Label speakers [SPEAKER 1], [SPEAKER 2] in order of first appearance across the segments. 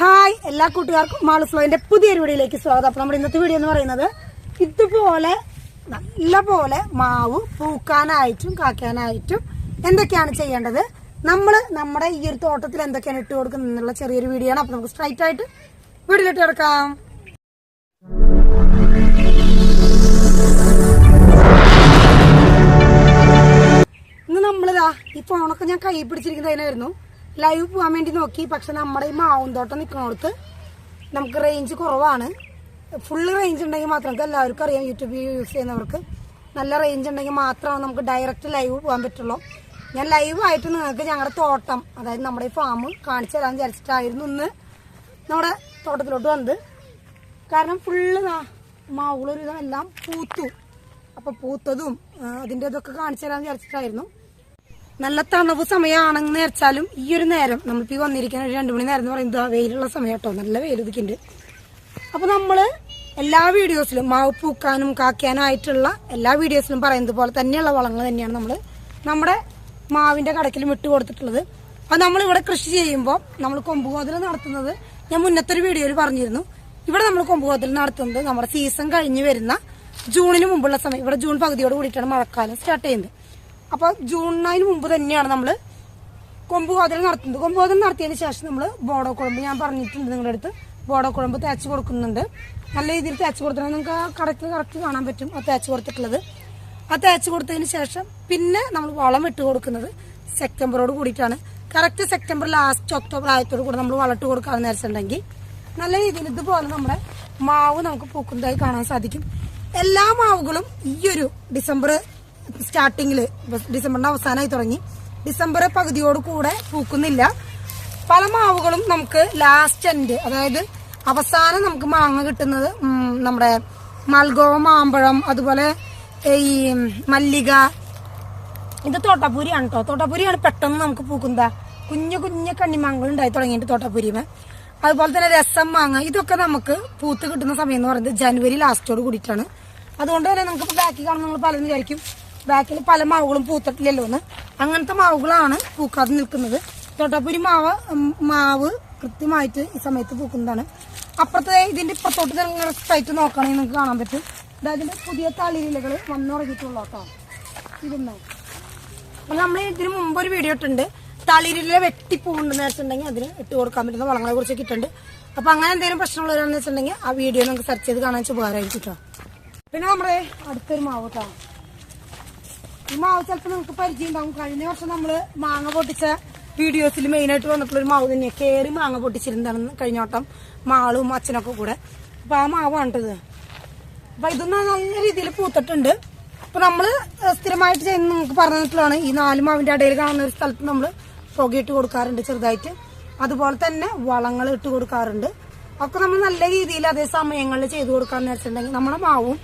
[SPEAKER 1] Hi എല്ലാ കൂട്ടുകാർക്കും മാളു ഫ്ലോയിന്റെ പുതിയൊരു വീഡിയോയിലേക്ക് സ്വാഗതം. അപ്പൊ നമ്മുടെ ഇന്നത്തെ വീഡിയോ എന്ന് പറയുന്നത് ഇതുപോലെ നല്ല പോലെ മാവ് പൂക്കാനായിട്ടും കാക്കാനായിട്ടും എന്തൊക്കെയാണ് ചെയ്യേണ്ടത്? നമ്മൾ നമ്മുടെ ഈ ഒരു തോട്ടത്തിൽ എന്തൊക്കെയാണ് ഇട്ട് കൊടുക്കുന്നത് എന്നുള്ള ചെറിയൊരു വീഡിയോ ആണ്. അപ്പൊ നമുക്ക് സ്ട്രൈറ്റ് ആയിട്ട് വീഡിയോയിലിട്ട് കിടക്കാം. ഇന്ന് നമ്മളിതാ ഈ ഫോണൊക്കെ ഞാൻ കൈ പിടിച്ചിരിക്കുന്നതിനായിരുന്നു. ലൈവ് പോകാൻ വേണ്ടി നോക്കി. പക്ഷെ നമ്മുടെ ഈ മാവും തോട്ടം നിൽക്കുന്നിടത്ത് നമുക്ക് റേഞ്ച് കുറവാണ്. ഫുള്ള് റേഞ്ച് ഉണ്ടെങ്കിൽ മാത്രം നമുക്ക് എല്ലാവർക്കും അറിയാം. യൂട്യൂബ് യൂസ് ചെയ്യുന്നവർക്ക് നല്ല റേഞ്ച് ഉണ്ടെങ്കിൽ മാത്രമാണ് നമുക്ക് ഡയറക്റ്റ് ലൈവ് പോകാൻ പറ്റുള്ളൂ. ഞാൻ ലൈവ് ആയിട്ട് നിങ്ങൾക്ക് ഞങ്ങളുടെ തോട്ടം അതായത് നമ്മുടെ ഈ ഫാം കാണിച്ചു തരാൻ വിചാരിച്ചിട്ടായിരുന്നു ഇന്ന് നമ്മുടെ തോട്ടത്തിലോട്ട് വന്നത്. കാരണം ഫുള്ള് മാവുകളൊരു എല്ലാം പൂത്തു. അപ്പൊ പൂത്തതും അതിന്റെ ഇതൊക്കെ കാണിച്ചു തരാൻ വിചാരിച്ചിട്ടായിരുന്നു. നല്ല തണുപ്പ് സമയമാണെന്ന് വെച്ചാലും ഈ ഒരു നേരം നമ്മൾ ഈ വന്നിരിക്കുന്ന ഒരു രണ്ടു മണി നേരം എന്ന് പറയുന്നത് വെയിലുള്ള സമയം കേട്ടോ. നല്ല വെയിൽ ഇതിക്കുണ്ട്. അപ്പൊ നമ്മൾ എല്ലാ വീഡിയോസിലും മാവ് പൂക്കാനും കാക്കാനും ആയിട്ടുള്ള എല്ലാ വീഡിയോസിലും പറയുന്നത് പോലെ തന്നെയുള്ള വളങ്ങൾ തന്നെയാണ് നമ്മൾ നമ്മുടെ മാവിന്റെ കടക്കിലും ഇട്ട് കൊടുത്തിട്ടുള്ളത്. അപ്പൊ നമ്മൾ ഇവിടെ കൃഷി ചെയ്യുമ്പോൾ നമ്മൾ കൊമ്പുകോതൽ നടത്തുന്നത് ഞാൻ മുന്നത്തെ ഒരു വീഡിയോയിൽ പറഞ്ഞിരുന്നു. ഇവിടെ നമ്മൾ കൊമ്പുകോതൽ നടത്തുന്നത് നമ്മുടെ സീസൺ കഴിഞ്ഞ് വരുന്ന ജൂണിന് മുമ്പുള്ള സമയം. ഇവിടെ ജൂൺ പകുതിയോട് കൂടിയിട്ടാണ് മഴക്കാലം സ്റ്റാർട്ട് ചെയ്യുന്നത്. അപ്പൊ ജൂണിന് മുമ്പ് തന്നെയാണ് നമ്മൾ കൊമ്പ് കോതൽ നടത്തുന്നത്. കൊമ്പ് കോതൽ നടത്തിയതിന് ശേഷം നമ്മൾ ബോഡോ കുഴമ്പ് ഞാൻ പറഞ്ഞിട്ടുണ്ട് നിങ്ങളുടെ അടുത്ത്. ബോഡോ കുഴമ്പ് തേച്ച് കൊടുക്കുന്നുണ്ട്. നല്ല രീതിയിൽ തേച്ച് കൊടുത്താൽ നിങ്ങൾക്ക് ആ കടക്ക് കറക്റ്റ് കാണാൻ പറ്റും ആ തേച്ച് കൊടുത്തിട്ടുള്ളത്. ആ തേച്ച് കൊടുത്തതിന് ശേഷം പിന്നെ നമ്മൾ വളം ഇട്ട് കൊടുക്കുന്നത് സെപ്റ്റംബറോട് കൂടിയിട്ടാണ്. കറക്റ്റ് സെപ്റ്റംബർ ലാസ്റ്റ് ഒക്ടോബർ ആയത്തോട് കൂടെ നമ്മൾ വളം ഇട്ട് കൊടുക്കാമെന്ന് വെച്ചിട്ടുണ്ടെങ്കിൽ നല്ല രീതിയിൽ ഇതുപോലെ നമ്മുടെ മാവ് നമുക്ക് പൂക്കുന്നതായി കാണാൻ സാധിക്കും. എല്ലാ മാവുകളും ഈ ഒരു ഡിസംബർ സ്റ്റാർട്ടിങ്ങിൽ ഡിസംബറിന്റെ അവസാനമായി തുടങ്ങി. ഡിസംബർ പകുതിയോട് കൂടെ പൂക്കുന്നില്ല. പല മാവുകളും നമുക്ക് ലാസ്റ്റ് എൻഡ് അതായത് അവസാനം നമുക്ക് മാങ്ങ കിട്ടുന്നത് നമ്മുടെ മൽഗോവ മാമ്പഴം അതുപോലെ ഈ മല്ലിക. ഇത് തോട്ടാപ്പൂരിയാണ് കേട്ടോ തോട്ടാപ്പൂരിയാണ് പെട്ടെന്ന് നമുക്ക് പൂക്കുന്നത്. കുഞ്ഞു കുഞ്ഞു കണ്ണിമാങ്ങകൾ ഉണ്ടായി തുടങ്ങിയിട്ട് തോട്ടാപ്പൂരിമേ. അതുപോലെ തന്നെ രസം മാങ്ങ. ഇതൊക്കെ നമുക്ക് പൂത്ത് കിട്ടുന്ന സമയം എന്ന് പറയുന്നത് ജനുവരി ലാസ്റ്റോട് കൂടിയിട്ടാണ്. അതുകൊണ്ട് തന്നെ നമുക്ക് ബാക്കി കാണുന്ന നമ്മൾ പലരും വിചാരിക്കും ബാക്കിൽ പല മാവുകളും പൂത്തിട്ടില്ലല്ലോ എന്ന്. അങ്ങനത്തെ മാവുകളാണ് പൂക്കാതെ നിൽക്കുന്നത്. തൊട്ടപ്പുരി മാവ് മാവ് കൃത്യമായിട്ട് ഈ സമയത്ത് പൂക്കുന്നതാണ്. അപ്പുറത്തെ ഇതിന്റെ ഇപ്പുറത്തോട്ട് സൈറ്റ് നോക്കുകയാണെങ്കിൽ നിങ്ങൾക്ക് കാണാൻ പറ്റും. ഇതിന്റെ പുതിയ തളിരിലകൾ വന്നുറങ്ങിയിട്ടുള്ളൂ കേട്ടോ. ഇരുന്ന് നമ്മൾ ഇതിന് മുമ്പ് ഒരു വീഡിയോ ഇട്ടുണ്ട് വെട്ടി വെട്ടിപ്പൂണ്ടെന്ന് വെച്ചിട്ടുണ്ടെങ്കിൽ അതിന് ഇട്ട് കൊടുക്കാൻ പറ്റുന്ന വളങ്ങളെ കുറിച്ചൊക്കെ ഇട്ടുണ്ട് അപ്പൊ അങ്ങനെ എന്തെങ്കിലും പ്രശ്നമുള്ളവരാണെന്ന് വെച്ചിട്ടുണ്ടെങ്കിൽ ആ വീഡിയോ നമുക്ക് സെർച്ച് ചെയ്ത് കാണാൻ ഉപകാരമായിരിക്കും കേട്ടോ. പിന്നെ നമ്മുടെ അടുത്തൊരു മാവ് കേട്ടോ. ഈ മാവ് ചിലപ്പോൾ നമുക്ക് പരിചയം ഉണ്ടാവും. കഴിഞ്ഞ വർഷം നമ്മൾ മാങ്ങ പൊട്ടിച്ച വീഡിയോസിൽ മെയിൻ ആയിട്ട് വന്നിട്ടുള്ള ഒരു മാവ് തന്നെയാണ് കയറി മാങ്ങ പൊട്ടിച്ചിരുന്നതാണ് കഴിഞ്ഞ വട്ടം മാളും അച്ഛനൊക്കെ കൂടെ. അപ്പൊ ആ മാവ് കേട്ടത് അപ്പൊ ഇതൊന്നും നല്ല രീതിയിൽ പൂത്തിട്ടുണ്ട്. അപ്പൊ നമ്മൾ സ്ഥിരമായിട്ട് ചെയ്യുന്ന നമുക്ക് പറഞ്ഞിട്ടുള്ളതാണ് ഈ നാല് മാവിന്റെ ഇടയിൽ കാണുന്ന ഒരു സ്ഥലത്ത് നമ്മൾ പുകയിട്ട് കൊടുക്കാറുണ്ട് ചെറുതായിട്ട്. അതുപോലെ തന്നെ വളങ്ങൾ ഇട്ട് കൊടുക്കാറുണ്ട്. ഒക്കെ നമ്മൾ നല്ല രീതിയിൽ അതേ സമയങ്ങളിൽ ചെയ്തു കൊടുക്കാന്ന് വെച്ചിട്ടുണ്ടെങ്കിൽ നമ്മുടെ മാവും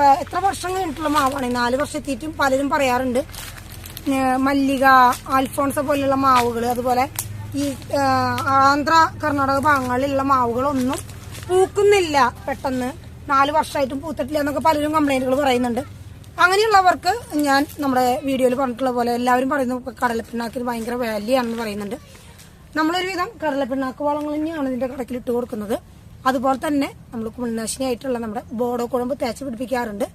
[SPEAKER 1] എത്ര വർഷം കഴിഞ്ഞിട്ടുള്ള മാവാണ് നാല് വർഷം എത്തിയിട്ടും പലരും പറയാറുണ്ട്. മല്ലിക ആൽഫോൺസ പോലെയുള്ള മാവുകൾ അതുപോലെ ഈ ആന്ധ്ര കർണാടക ഭാഗങ്ങളിലുള്ള മാവുകളൊന്നും പൂക്കുന്നില്ല പെട്ടെന്ന്. നാല് വർഷമായിട്ടും പൂത്തിട്ടില്ല എന്നൊക്കെ പലരും കംപ്ലൈന്റുകൾ പറയുന്നുണ്ട്. അങ്ങനെയുള്ളവർക്ക് ഞാൻ നമ്മുടെ വീഡിയോയിൽ പറഞ്ഞിട്ടുള്ള പോലെ എല്ലാവരും പറയുന്നു കടലപ്പിണ്ണാക്കിന് ഭയങ്കര വാല്യാണെന്ന് പറയുന്നുണ്ട്. നമ്മളൊരുവിധം കടലപ്പിണ്ണാക്ക് വളങ്ങൾ തന്നെയാണ് ഇതിന്റെ കടക്കിൽ ഇട്ട് കൊടുക്കുന്നത്. അതുപോലെ തന്നെ നമ്മൾ കുമിളിനാശിനിയായിട്ടുള്ള നമ്മുടെ ബോഡോ കുഴമ്പ് തേച്ച് പിടിപ്പിക്കാറുണ്ട്.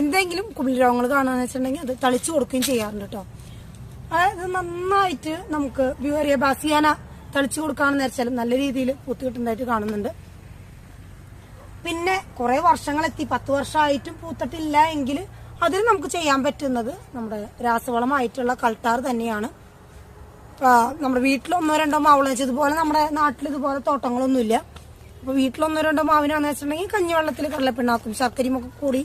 [SPEAKER 1] എന്തെങ്കിലും കുമിളി രോഗങ്ങൾ കാണുകയെന്ന് വെച്ചിട്ടുണ്ടെങ്കിൽ അത് തളിച്ചു കൊടുക്കുകയും ചെയ്യാറുണ്ട് കേട്ടോ അതായത് നന്നായിട്ട് നമുക്ക് വ്യൂറിയ ബാസിയാന തളിച്ചു കൊടുക്കുകയാണെന്ന് വെച്ചാൽ നല്ല രീതിയിൽ പൂത്ത് കിട്ടുന്നതായിട്ട് കാണുന്നുണ്ട്. പിന്നെ കുറെ വർഷങ്ങളെത്തി പത്ത് വർഷമായിട്ടും പൂത്തിട്ടില്ല എങ്കിൽ അതിന് നമുക്ക് ചെയ്യാൻ പറ്റുന്നത് നമ്മുടെ രാസവളമായിട്ടുള്ള കൾട്ടാർ തന്നെയാണ്. നമ്മുടെ വീട്ടിൽ ഒന്നോ രണ്ടോ മാവളം ഇതുപോലെ നമ്മുടെ നാട്ടിൽ ഇതുപോലെ തോട്ടങ്ങളൊന്നുമില്ല. അപ്പൊ വീട്ടിലൊന്നോ രണ്ടോ മാവിനാന്ന് വെച്ചിട്ടുണ്ടെങ്കിൽ കഞ്ഞിവെള്ളത്തിൽ കടലപ്പിണ്ണാക്കും ശർക്കരയും ഒക്കെ കൂടി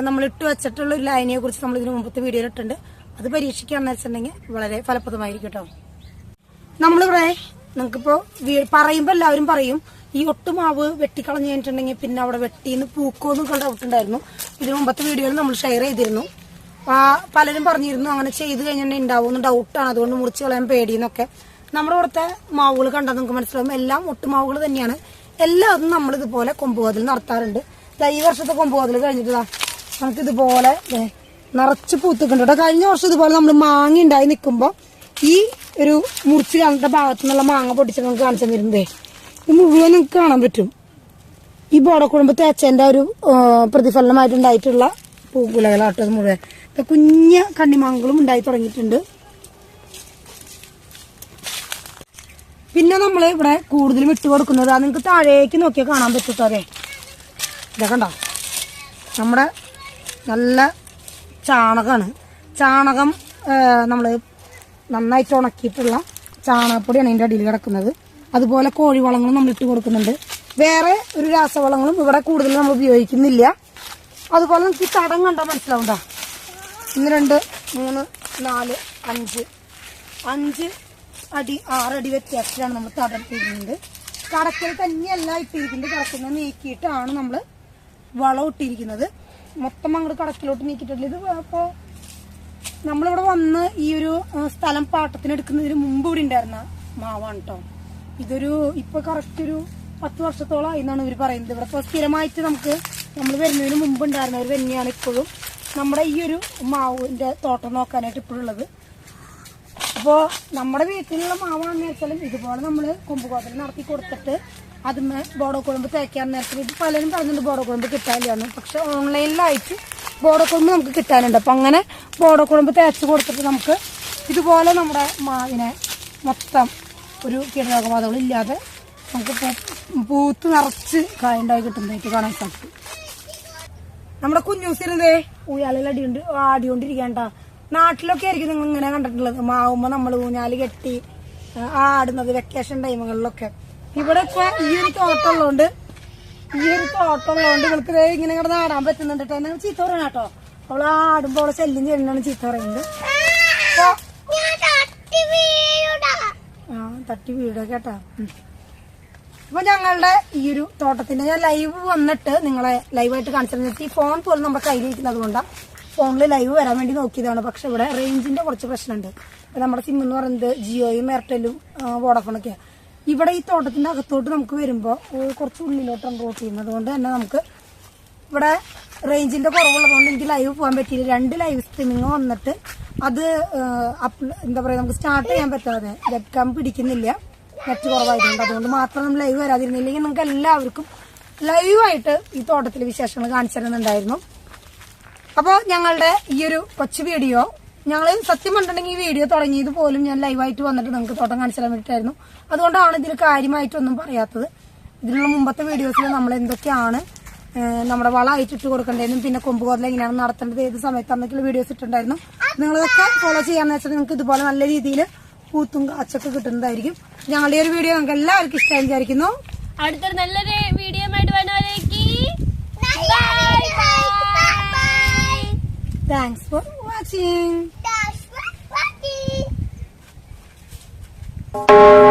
[SPEAKER 1] നമ്മൾ ഇട്ട് വെച്ചിട്ടുള്ള ഒരു ലൈനിയെ കുറിച്ച് നമ്മൾ ഇതിന് മുമ്പത്തെ വീഡിയോയിൽ ഇട്ടുണ്ട് അത് പരീക്ഷിക്കുകയാണെന്ന് വെച്ചിട്ടുണ്ടെങ്കിൽ വളരെ ഫലപ്രദമായിരിക്കും കേട്ടോ. നമ്മളിവിടെ നിങ്ങൾക്കിപ്പോ വീ- പറയുമ്പോ എല്ലാവരും പറയും ഈ ഒട്ടുമാവ് വെട്ടിക്കളഞ്ഞു കഴിഞ്ഞിട്ടുണ്ടെങ്കിൽ പിന്നെ അവിടെ വെട്ടിന്ന് പൂക്കോന്ന് എന്നൊക്കെ ഡൗട്ടുണ്ടായിരുന്നു ഇതിന് മുമ്പത്തെ വീഡിയോയിൽ നമ്മൾ ഷെയർ ചെയ്തിരുന്നു. പലരും പറഞ്ഞിരുന്നു അങ്ങനെ ചെയ്ത് കഴിഞ്ഞിട്ടുണ്ടെങ്കിൽ ഉണ്ടാവും ഡൗട്ടാണ് അതുകൊണ്ട് മുറിച്ച് കളയാൻ പേടിയെന്നൊക്കെ. നമ്മുടെ ഇവിടുത്തെ മാവുകൾ കണ്ടാൽ നിങ്ങൾക്ക് മനസ്സിലാവും. എല്ലാം ഒട്ടുമാവുകൾ തന്നെയാണ്. എല്ലാതും നമ്മൾ ഇതുപോലെ കൊമ്പുകോതൽ നടത്താറുണ്ട്. ഈ വർഷത്തെ കൊമ്പുകോതൽ കഴിഞ്ഞിട്ടാ നമുക്ക് ഇതുപോലെ നിറച്ച് പൂത്തിക്കുണ്ട് കഴിഞ്ഞ വർഷം ഇതുപോലെ നമ്മൾ മാങ്ങ ഉണ്ടായി നിൽക്കുമ്പോൾ ഈ ഒരു മുറിച്ച് കാണുന്ന ഭാഗത്തു നിന്നുള്ള മാങ്ങ പൊട്ടിച്ച് നമുക്ക് കാണിച്ചു തരുന്നതേ ഇത് മുഴുവൻ നിങ്ങൾക്ക് കാണാൻ പറ്റും. ഈ ബോടക്കുഴമ്പ് തേച്ചതിന്റെ ഒരു ആ, പ്രതിഫലനമായിട്ടുണ്ടായിട്ടുള്ള പൂക്കുലകളാട്ടോ ഇത് മുഴുവൻ. കുഞ്ഞ കണ്ണിമാങ്ങകളും ഉണ്ടായി തുടങ്ങിയിട്ടുണ്ട്. പിന്നെ നമ്മൾ ഇവിടെ കൂടുതലും ഇട്ട് കൊടുക്കുന്നത് അത് നിങ്ങൾക്ക് താഴേക്ക് നോക്കിയാൽ കാണാൻ പറ്റൂട്ടോ അതെ. ഇതൊക്കെ കണ്ടോ? നമ്മുടെ നല്ല ചാണകമാണ്. ചാണകം നമ്മൾ നന്നായിട്ട് ഉണക്കിയിട്ടുള്ള ചാണകപ്പൊടിയാണ് അതിന്റെ അടിയിൽ കിടക്കുന്നത്. അതുപോലെ കോഴിവളങ്ങളും നമ്മൾ ഇട്ട് കൊടുക്കുന്നുണ്ട്. വേറെ ഒരു രാസവളങ്ങളും ഇവിടെ കൂടുതൽ നമ്മൾ ഉപയോഗിക്കുന്നില്ല. അതുപോലെ നമുക്ക് ഈ തടം കണ്ടാൽ മനസ്സിലാവുണ്ടോ ഒന്ന് രണ്ട് മൂന്ന് നാല് അഞ്ച്. അഞ്ച് അടി ആറടി വ്യത്യാസത്തിലാണ് നമ്മൾ തടർത്തിരിക്കുന്നത് കടക്കൽ തന്നെയല്ല ഇട്ടിരിക്കുന്നത് കടക്കുന്ന നീക്കിയിട്ടാണ് നമ്മൾ വളം ഇട്ടിരിക്കുന്നത് മൊത്തം അങ്ങോട്ട് കടക്കിലോട്ട് നീക്കിയിട്ടില്ല. ഇത് അപ്പോൾ നമ്മളിവിടെ വന്ന് ഈ ഒരു സ്ഥലം പാട്ടത്തിന് എടുക്കുന്നതിന് മുമ്പ് ഇവിടെ ഉണ്ടായിരുന്ന മാവാണ് കേട്ടോ ഇതൊരു ഇപ്പൊ കറക്റ്റ് ഒരു പത്ത് വർഷത്തോളമായി എന്നാണ് ഇവർ പറയുന്നത്. ഇവിടെ ഇപ്പോൾ സ്ഥിരമായിട്ട് നമുക്ക് നമ്മൾ വരുന്നതിന് മുമ്പ് ഉണ്ടായിരുന്നവർ തന്നെയാണ് ഇപ്പോഴും നമ്മുടെ ഈ ഒരു മാവിന്റെ തോട്ടം നോക്കാനായിട്ട് ഇപ്പോഴുള്ളത്. അപ്പോൾ നമ്മുടെ വീട്ടിലുള്ള മാവാണെന്ന് വെച്ചാലും ഇതുപോലെ നമ്മൾ കൊമ്പുകോതൽ നടത്തി കൊടുത്തിട്ട് അതിന് ബോഡോ കുഴമ്പ് തേക്കാൻ നേരത്തിൽ ഇത് പലരും പറഞ്ഞിട്ട് ബോഡോ കുഴമ്പ് കിട്ടാനില്ലാന്ന് പക്ഷെ ഓൺലൈനിലായിട്ട് ബോഡോ കുഴമ്പ് നമുക്ക് കിട്ടാനുണ്ട്. അപ്പം അങ്ങനെ ബോഡോ കുഴമ്പ് തേച്ച് കൊടുത്തിട്ട് നമുക്ക് ഇതുപോലെ നമ്മുടെ മാവിനെ മൊത്തം ഒരു കീടരോഗബാധകളില്ലാതെ നമുക്ക് പൂത്ത് നിറച്ച് കായുണ്ടായി കിട്ടുന്നതായിട്ട് കാണാൻ സാധിക്കും. നമ്മുടെ കുഞ്ഞൂസിരുന്നേ ഊയാലിൽ അടിയുണ്ട് ആടിക്കൊണ്ടിരിക്കണ്ട നാട്ടിലൊക്കെ ആയിരിക്കും നിങ്ങൾ ഇങ്ങനെ കണ്ടിട്ടുള്ളത്. മാവുമ്പോ നമ്മൾ ഊഞ്ഞാൽ കെട്ടി ആടുന്നത് വെക്കേഷൻ ടൈമുകളിലൊക്കെ ഇവിടെ ഈ ഒരു തോട്ടമുള്ളതുകൊണ്ട് ഈ ഒരു തോട്ടമുള്ളതുകൊണ്ട് ഇവൾക്ക് ഇങ്ങനെ കിടന്ന് ആടാൻ പറ്റുന്നുണ്ട് കേട്ടോ ചീത്ത പറയണ കേട്ടോ അവൾ ആടുമ്പോ അവളെ ശല്യം ചെയ്യണമെന്നാണ് ചീത്ത പറയുന്നത്. ആ തട്ടി വീട് കേട്ടോ. അപ്പൊ ഞങ്ങളുടെ ഈ ഒരു തോട്ടത്തിന്റെ ഞാൻ ലൈവ് വന്നിട്ട് നിങ്ങളെ ലൈവായിട്ട് കാണിച്ചിരുന്നത് ഈ ഫോൺ പോലും നമ്മുടെ കയ്യിലിരിക്കുന്നത് കൊണ്ടാണ് ഫോണിൽ ലൈവ് വരാൻ വേണ്ടി നോക്കിയതാണ്. പക്ഷെ ഇവിടെ റേഞ്ചിന്റെ കുറച്ച് പ്രശ്നമുണ്ട്. നമ്മുടെ സിം എന്ന് പറയുന്നത് ജിയോയും എയർടെലും വോഡഫോണൊക്കെയാണ് ഇവിടെ ഈ തോട്ടത്തിന്റെ അകത്തോട്ട് നമുക്ക് വരുമ്പോൾ കുറച്ച് ഉള്ളിലോട്ടാണ് റോട്ട് ചെയ്യുന്നത് അതുകൊണ്ട് തന്നെ നമുക്ക് ഇവിടെ റേഞ്ചിന്റെ കുറവുള്ളതുകൊണ്ട് എനിക്ക് ലൈവ് പോകാൻ പറ്റിയില്ല. രണ്ട് ലൈവ് സ്ട്രീമിങ് വന്നിട്ട് അത് എന്താ പറയാ നമുക്ക് സ്റ്റാർട്ട് ചെയ്യാൻ പറ്റാതെ വെബ് പിടിക്കുന്നില്ല. നെറ്റ് കുറവായതുകൊണ്ട്. അതുകൊണ്ട് മാത്രം നമ്മൾ ലൈവ് വരാതിരുന്നില്ലെങ്കിൽ നിങ്ങൾക്ക് എല്ലാവർക്കും ലൈവായിട്ട് ഈ തോട്ടത്തിലെ വിശേഷങ്ങൾ കാണിച്ചു തരുന്നുണ്ടായിരുന്നു. അപ്പോൾ ഞങ്ങളുടെ ഈ ഒരു കൊച്ചു വീഡിയോ ഞങ്ങൾ സത്യം പറഞ്ഞിട്ടുണ്ടെങ്കിൽ ഈ വീഡിയോ തുടങ്ങിയത് പോലും ഞാൻ ലൈവായിട്ട് വന്നിട്ട് നിങ്ങൾക്ക് തോട്ടം കാണിച്ചു തരാൻ വേണ്ടിയിട്ടായിരുന്നു. അതുകൊണ്ടാണ് ഇതിൽ കാര്യമായിട്ടൊന്നും പറയാത്തത്. ഇതിനുള്ള മുമ്പത്തെ വീഡിയോസിൽ നമ്മൾ എന്തൊക്കെയാണ് നമ്മുടെ നമ്മുടെ വളമായിട്ട് ഇട്ട് കൊടുക്കേണ്ടതെന്നും പിന്നെ കൊമ്പുകോതൽ എങ്ങനെയാണ് നടത്തേണ്ടത് ഏത് സമയത്ത് അന്നൊക്കെയുള്ള വീഡിയോസ് ഇട്ടുണ്ടായിരുന്നു നിങ്ങളതൊക്കെ ഫോളോ ചെയ്യാന്ന് വെച്ചാൽ നിങ്ങൾക്ക് ഇതുപോലെ നല്ല രീതിയിൽ പൂത്തും കാച്ചൊക്കെ കിട്ടുന്നതായിരിക്കും. ഞങ്ങളുടെ ഒരു വീഡിയോ നിങ്ങൾക്ക് എല്ലാവർക്കും ഇഷ്ടമായി വിചാരിക്കുന്നു.
[SPEAKER 2] അടുത്തൊരു നല്ലൊരു Thanks for
[SPEAKER 1] watching. Thanks for
[SPEAKER 3] watching.